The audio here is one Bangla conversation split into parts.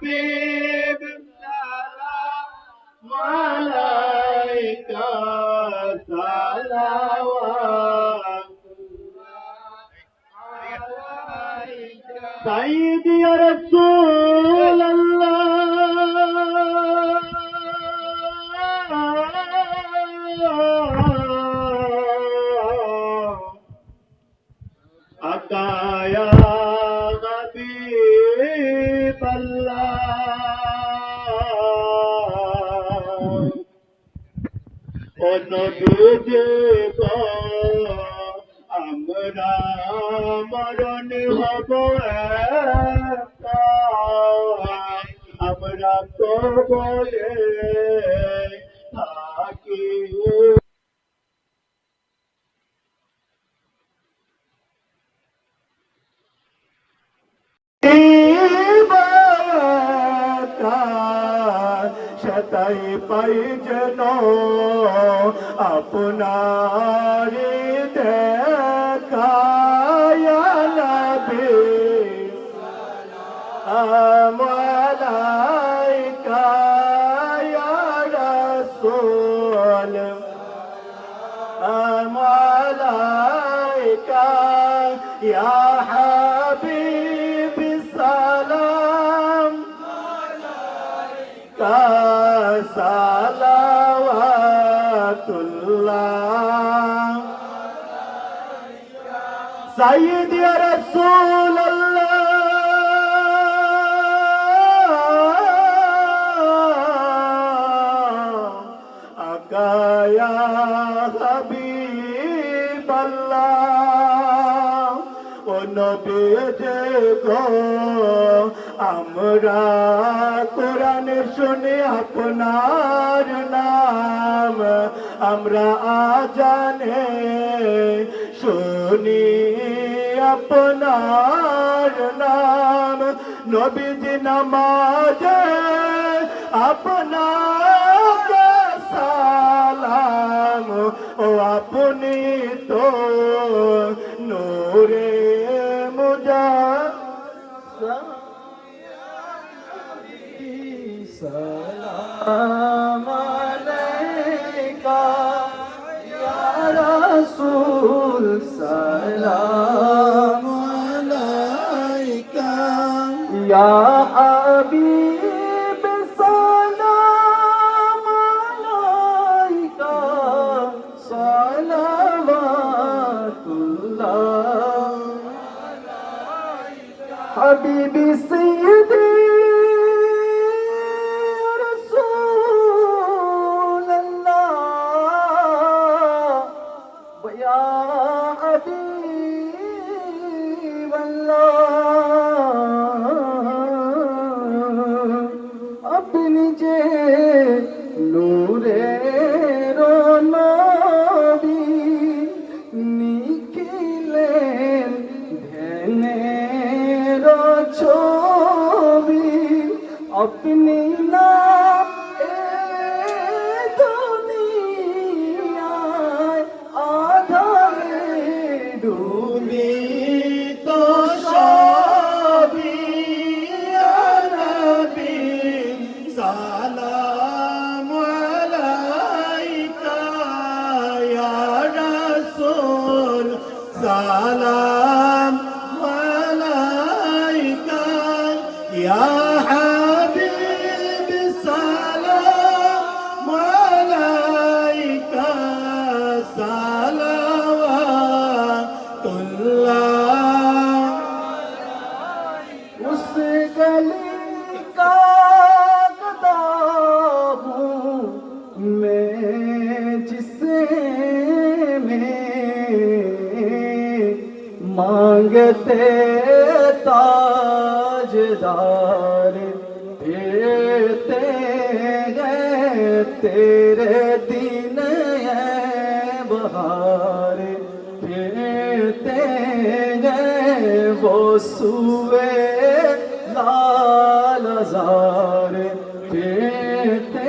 حبيب سلام عليك صلوات سيدي يا رسول الله أتى يا অনবীজে আমরা মরণ হব। আমরা তো বলে পাই যেন আপনার দেখায়ালবে আমালাইকা রসুল। আমালাইকা ইয়া হাবিব সালাম। সালাওয়াতুল্লাহ। সাইয়্যিদ ইয়া রাসূলুল্লাহ যে গো। আমরা কোরআন শুনে আপনার নাম। আমরা আজানে শুনি আপনার নাম। নবীজি নামাজ আপনার সালাম। ও আপনি তো নূরে uh... আপনি না এ দুনিয়ায় আধারে ডুবি তো मैं जिसे में मांगते ताजदार फिरते हैं तेरे दिन है बहार फिरते हैं वो सुए लाल हजार फिरते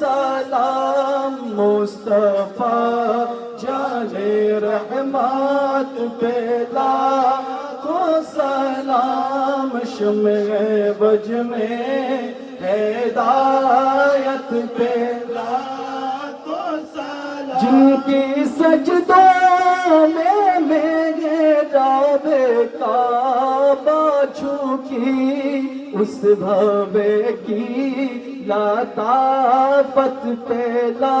سلام مصطفیٰ، جان رحمات پیدا کو سلام شمع بج میں ہدایت پیدا کو سلام جن کی سجدوں میں میرے جاب کعبہ چھوکی اس بھوے کی লাতাফত পেলা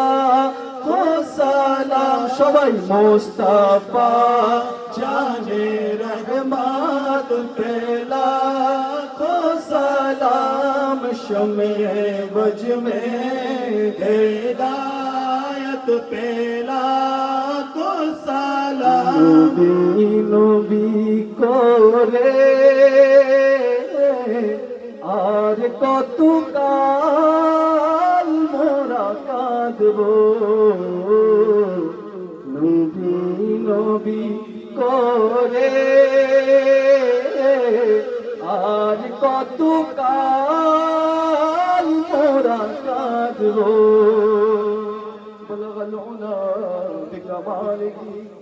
খো সালাম সবাই মোস্তফা জানে রহমাত পেলা খো সালাম শমে বজ মে হেদায়ত পেলা খো সালাম নবী করে আর কত কাল মোরা কাঁদব? নবী নবী করে। আর কত কাল মোরা কাঁদব বলগল উনা বিকমালিহি